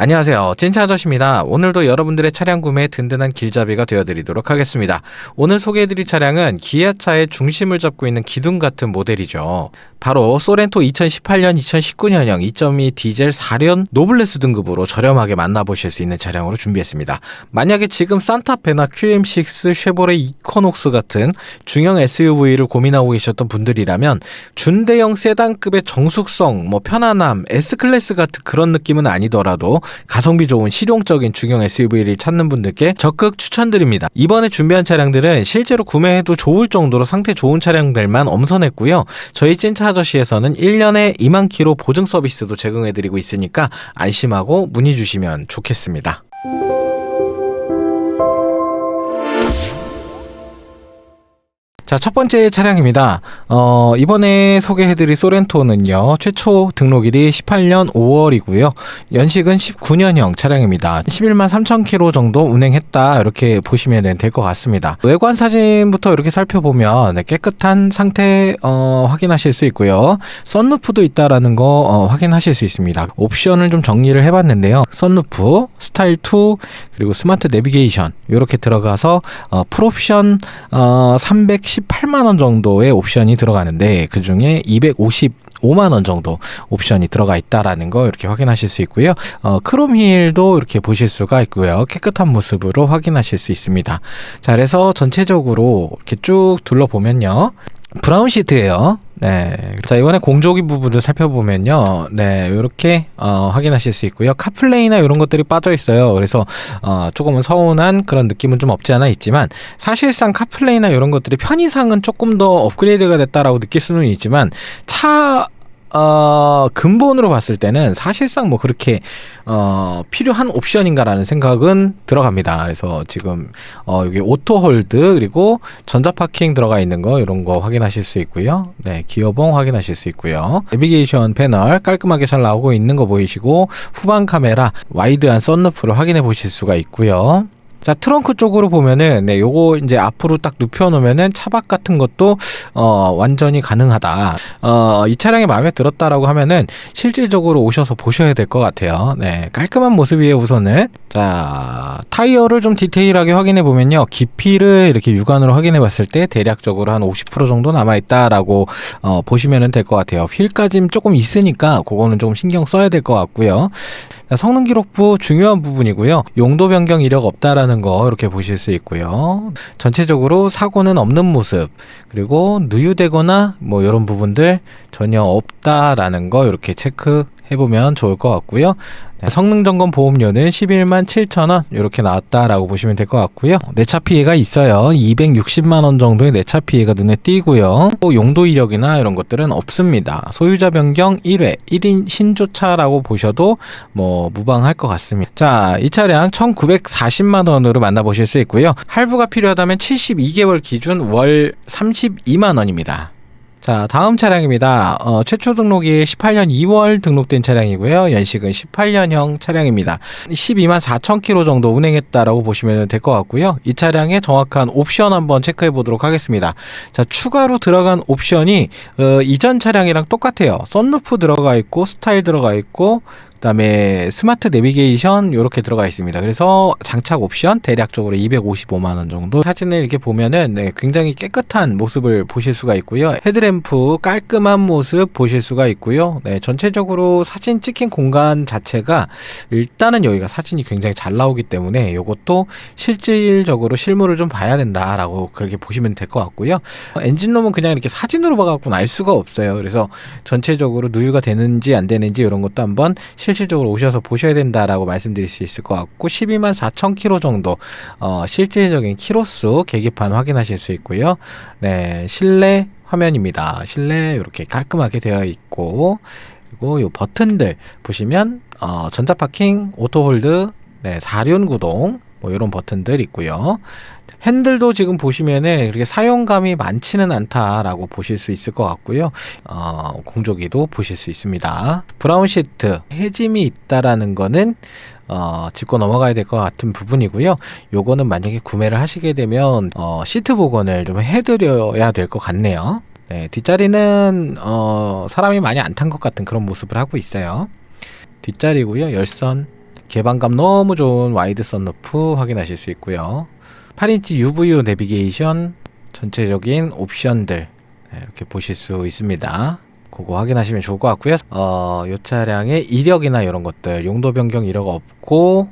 안녕하세요. 찐차 아저씨입니다. 오늘도 여러분들의 차량 구매에 든든한 길잡이가 되어드리도록 하겠습니다. 오늘 소개해드릴 차량은 기아차의 중심을 잡고 있는 기둥 같은 모델이죠. 바로 소렌토 2018년, 2019년형 2.2 디젤 4련 노블레스 등급으로 저렴하게 만나보실 수 있는 차량으로 준비했습니다. 만약에 지금 산타페나 QM6, 쉐보레 이코녹스 같은 중형 SUV를 고민하고 계셨던 분들이라면 준대형 세단급의 정숙성, 뭐 편안함, S클래스 같은 그런 느낌은 아니더라도 가성비 좋은 실용적인 중형 SUV를 찾는 분들께 적극 추천드립니다. 이번에 준비한 차량들은 실제로 구매해도 좋을 정도로 상태 좋은 차량들만 엄선했고요. 저희 찐차 아저씨에서는 1년에 2만 킬로 보증 서비스도 제공해드리고 있으니까 안심하고 문의 주시면 좋겠습니다. 자, 첫 번째 차량입니다. 어, 이번에 소개해드릴 소렌토는요, 최초 등록일이 18년 5월이고요. 연식은 19년형 차량입니다. 11만 3천 킬로 정도 운행했다. 이렇게 보시면 될 것 같습니다. 외관 사진부터 이렇게 살펴보면 네, 깨끗한 상태, 어, 확인하실 수 있고요. 썬루프도 있다라는 거, 어, 확인하실 수 있습니다. 옵션을 좀 정리를 해봤는데요. 썬루프, 스타일 2, 그리고 스마트 내비게이션, 이렇게 들어가서, 어, 풀옵션, 어, 310 118만 원 정도의 옵션이 들어가는데 그 중에 250 5만 원 정도 옵션이 들어가 있다라는 거 이렇게 확인하실 수 있고요. 어, 크롬 힐도 이렇게 보실 수가 있고요. 깨끗한 모습으로 확인하실 수 있습니다. 자, 그래서 전체적으로 이렇게 쭉 둘러보면요. 브라운 시트예요. 네. 자, 이번에 공조기 부분을 살펴보면요. 네, 이렇게 어, 확인하실 수 있고요. 카플레이나 이런 것들이 빠져 있어요. 그래서 어, 조금은 서운한 그런 느낌은 좀 없지 않아 있지만 사실상 카플레이나 이런 것들이 편의상은 조금 더 업그레이드가 됐다라고 느낄 수는 있지만 차 어, 근본으로 봤을 때는 사실상 뭐 그렇게 어, 필요한 옵션인가라는 생각은 들어갑니다. 그래서 지금 어, 여기 오토 홀드 그리고 전자 파킹 들어가 있는 거 이런 거 확인하실 수 있고요. 네, 기어봉 확인하실 수 있고요. 내비게이션 패널 깔끔하게 잘 나오고 있는 거 보이시고 후방 카메라 와이드한 썬루프를 확인해 보실 수가 있고요. 자 트렁크 쪽으로 보면은 네 요거 이제 앞으로 딱 눕혀 놓으면은 차박 같은 것도 어 완전히 가능하다. 어 이 차량이 마음에 들었다라고 하면은 실질적으로 오셔서 보셔야 될 것 같아요. 네 깔끔한 모습이에요 우선은. 자 타이어를 좀 디테일하게 확인해 보면요. 깊이를 이렇게 육안으로 확인해 봤을 때 대략적으로 한 50% 정도 남아 있다라고 어 보시면은 될 것 같아요. 휠까지 조금 있으니까 그거는 조금 신경 써야 될 것 같고요 성능 기록부 중요한 부분이고요. 용도 변경 이력 없다라는 거 이렇게 보실 수 있고요. 전체적으로 사고는 없는 모습 그리고 누유되거나 뭐 이런 부분들 전혀 없다라는 거 이렇게 체크 해보면 좋을 것 같고요. 네, 성능 점검 보험료는 11만 7천 원 이렇게 나왔다라고 보시면 될 것 같고요. 내차 피해가 있어요. 260만 원 정도의 내차 피해가 눈에 띄고요. 또 용도 이력이나 이런 것들은 없습니다. 소유자 변경 1회 1인 신조차라고 보셔도 뭐 무방할 것 같습니다. 자, 이 차량 1,940만 원으로 만나보실 수 있고요. 할부가 필요하다면 72개월 기준 월 32만 원입니다. 자, 다음 차량입니다. 어, 최초 등록이 18년 2월 등록된 차량이고요. 연식은 18년형 차량입니다. 12만 4천 킬로 정도 운행했다라고 보시면 될 것 같고요. 이 차량의 정확한 옵션 한번 체크해 보도록 하겠습니다. 자, 추가로 들어간 옵션이 어, 이전 차량이랑 똑같아요. 썬루프 들어가 있고 스타일 들어가 있고 그다음에 스마트 내비게이션 이렇게 들어가 있습니다. 그래서 장착 옵션 대략적으로 255만 원 정도. 사진을 이렇게 보면은 네, 굉장히 깨끗한 모습을 보실 수가 있고요. 헤드램프 깔끔한 모습 보실 수가 있고요. 네, 전체적으로 사진 찍힌 공간 자체가 일단은 여기가 사진이 굉장히 잘 나오기 때문에 이것도 실질적으로 실물을 좀 봐야 된다라고 그렇게 보시면 될 것 같고요. 엔진룸은 그냥 이렇게 사진으로 봐갖고는 알 수가 없어요. 그래서 전체적으로 누유가 되는지 안 되는지 이런 것도 한번 실 질적으로 오셔서 보셔야 된다라고 말씀드릴 수 있을 것 같고 12만 4천 킬로 정도 어, 실질적인 키로수 계기판 확인하실 수 있고요. 네, 실내 화면입니다. 실내 이렇게 깔끔하게 되어 있고 그리고 이 버튼들 보시면 어, 전자 파킹, 오토 홀드, 네, 사륜 구동 뭐 이런 버튼들 있고요. 핸들도 지금 보시면은 그렇게 사용감이 많지는 않다라고 보실 수 있을 것 같고요. 어, 공조기도 보실 수 있습니다. 브라운 시트 해짐이 있다라는 거는 어, 짚고 넘어가야 될 것 같은 부분이고요. 요거는 만약에 구매를 하시게 되면 어, 시트 복원을 좀 해드려야 될 것 같네요. 네, 뒷자리는 어, 사람이 많이 안 탄 것 같은 그런 모습을 하고 있어요. 뒷자리고요. 열선 개방감 너무 좋은 와이드 썬루프 확인하실 수 있고요. 8인치 UVO 내비게이션 전체적인 옵션들 네, 이렇게 보실 수 있습니다. 그거 확인하시면 좋을 것 같고요. 어, 이 차량의 이력이나 이런 것들 용도 변경 이력 없고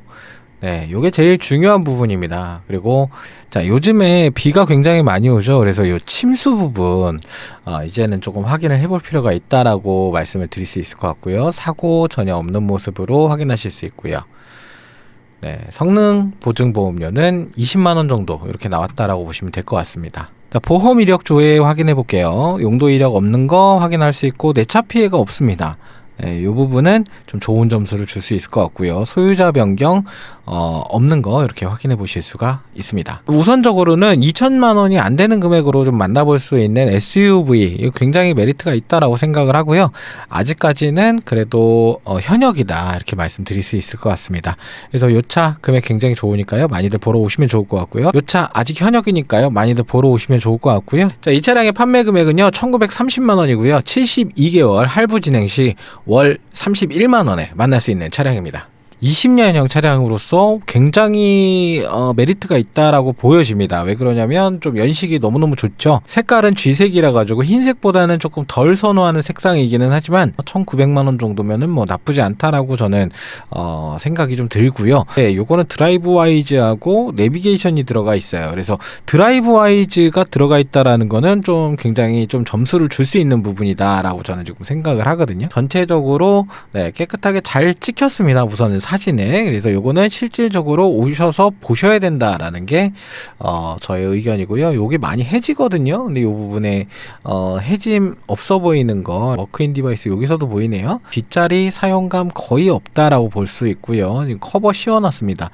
네, 요게 제일 중요한 부분입니다. 그리고 자, 요즘에 비가 굉장히 많이 오죠. 그래서 요 침수 부분 어, 이제는 조금 확인을 해볼 필요가 있다라고 말씀을 드릴 수 있을 것 같고요. 사고 전혀 없는 모습으로 확인하실 수 있고요. 네, 성능 보증 보험료는 20만 원 정도 이렇게 나왔다라고 보시면 될 것 같습니다. 자, 보험 이력 조회 확인해 볼게요. 용도 이력 없는 거 확인할 수 있고 내차 피해가 없습니다. 네, 이 부분은 좀 좋은 점수를 줄 수 있을 것 같고요. 소유자 변경 어, 없는 거 이렇게 확인해 보실 수가 있습니다. 우선적으로는 2천만 원이 안 되는 금액으로 좀 만나볼 수 있는 SUV 굉장히 메리트가 있다라고 생각을 하고요. 아직까지는 그래도 어, 현역이다 이렇게 말씀드릴 수 있을 것 같습니다. 그래서 요차 금액 굉장히 좋으니까요. 많이들 보러 오시면 좋을 것 같고요. 요차 아직 현역이니까요. 많이들 보러 오시면 좋을 것 같고요. 자, 이 차량의 판매 금액은요. 1,930만 원이고요. 72개월 할부 진행 시월 31만 원에 만날 수 있는 차량입니다. 20년형 차량으로서 굉장히 어, 메리트가 있다라고 보여집니다. 왜 그러냐면 좀 연식이 너무너무 좋죠. 색깔은 쥐색이라 가지고 흰색보다는 조금 덜 선호하는 색상이기는 하지만 1,900만 원 정도면은 뭐 나쁘지 않다라고 저는 어, 생각이 좀 들고요. 네, 요거는 드라이브 와이즈하고 내비게이션이 들어가 있어요. 그래서 드라이브 와이즈가 들어가 있다라는 거는 좀 굉장히 좀 점수를 줄 수 있는 부분이다라고 저는 지금 생각을 하거든요. 전체적으로 네, 깨끗하게 잘 찍혔습니다. 우선은 사진에 그래서 요거는 실질적으로 오셔서 보셔야 된다라는 게 어, 저의 의견이고요. 요게 많이 해지거든요. 근데 요 부분에 어, 해짐 없어 보이는 거 워크인 디바이스 여기서도 보이네요. 뒷자리 사용감 거의 없다라고 볼 수 있고요. 지금 커버 씌워놨습니다.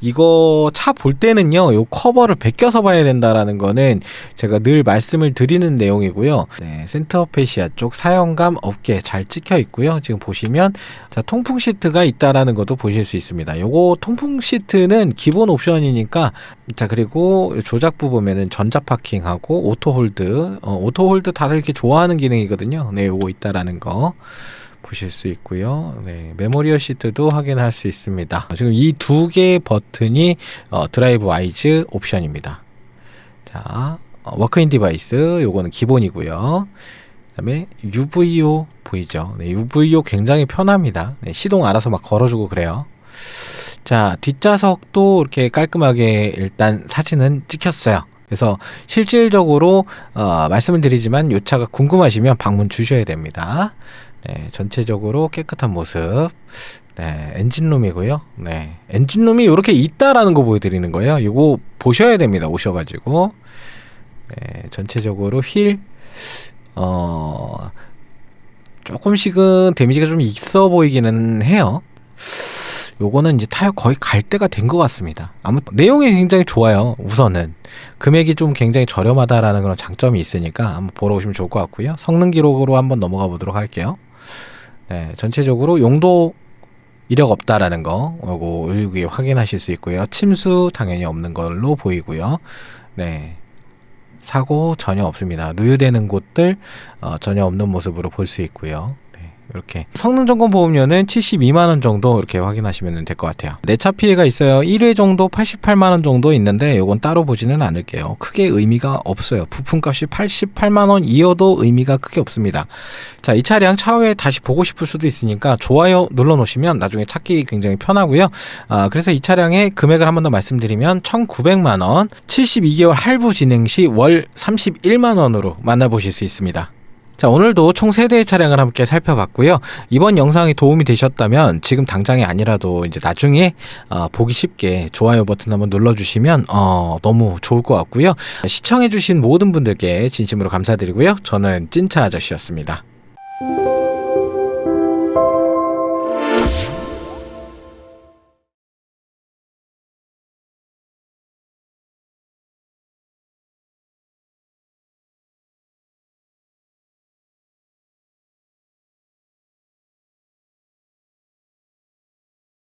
이거 차 볼 때는요, 요 커버를 벗겨서 봐야 된다라는 거는 제가 늘 말씀을 드리는 내용이고요. 네, 센터 페시아 쪽 사용감 없게 잘 찍혀 있고요. 지금 보시면 자, 통풍 시트가 있다라는 것도 보실 수 있습니다. 요거 통풍 시트는 기본 옵션이니까 자 그리고 조작부 보면은 전자 파킹하고 오토 홀드 어, 오토 홀드 다들 이렇게 좋아하는 기능이거든요. 네, 요거 있다라는 거. 보실 수 있고요. 네, 메모리어 시트도 확인할 수 있습니다. 지금 이 두 개의 버튼이 어, 드라이브 와이즈 옵션입니다. 자, 어, 워크인 디바이스 요거는 기본이고요. 그다음에 UVO 보이죠? 네, UVO 굉장히 편합니다. 네, 시동 알아서 막 걸어주고 그래요. 자, 뒷좌석도 이렇게 깔끔하게 일단 사진은 찍혔어요. 그래서 실질적으로 어, 말씀을 드리지만 이 차가 궁금하시면 방문 주셔야 됩니다. 네, 전체적으로 깨끗한 모습. 네, 엔진룸이고요. 네, 엔진룸이 이렇게 있다라는 거 보여드리는 거예요. 이거 보셔야 됩니다. 오셔가지고 네, 전체적으로 휠 어, 조금씩은 데미지가 좀 있어 보이기는 해요. 요거는 이제 타협 거의 갈 때가 된 것 같습니다. 아무튼 내용이 굉장히 좋아요. 우선은 금액이 좀 굉장히 저렴하다라는 그런 장점이 있으니까 한번 보러 오시면 좋을 것 같고요. 성능 기록으로 한번 넘어가 보도록 할게요. 네, 전체적으로 용도 이력 없다라는 거 요거 여기 확인하실 수 있고요. 침수 당연히 없는 걸로 보이고요. 네. 사고 전혀 없습니다. 누유되는 곳들 어, 전혀 없는 모습으로 볼 수 있고요. 네, 이렇게 성능 점검 보험료는 72만 원 정도 이렇게 확인하시면 될 것 같아요. 내차 피해가 있어요. 1회 정도 88만 원 정도 있는데 이건 따로 보지는 않을게요. 크게 의미가 없어요. 부품값이 88만 원 이어도 의미가 크게 없습니다. 자, 이 차량 차후에 다시 보고 싶을 수도 있으니까 좋아요 눌러 놓으시면 나중에 찾기 굉장히 편하고요. 아, 그래서 이 차량의 금액을 한 번 더 말씀드리면 1,900만 원, 72개월 할부 진행 시 월 31만 원으로 만나보실 수 있습니다. 자, 오늘도 총 3대의 차량을 함께 살펴봤고요. 이번 영상이 도움이 되셨다면 지금 당장이 아니라도 이제 나중에 어, 보기 쉽게 좋아요 버튼 한번 눌러주시면 어, 너무 좋을 것 같고요. 시청해주신 모든 분들께 진심으로 감사드리고요. 저는 찐차 아저씨였습니다.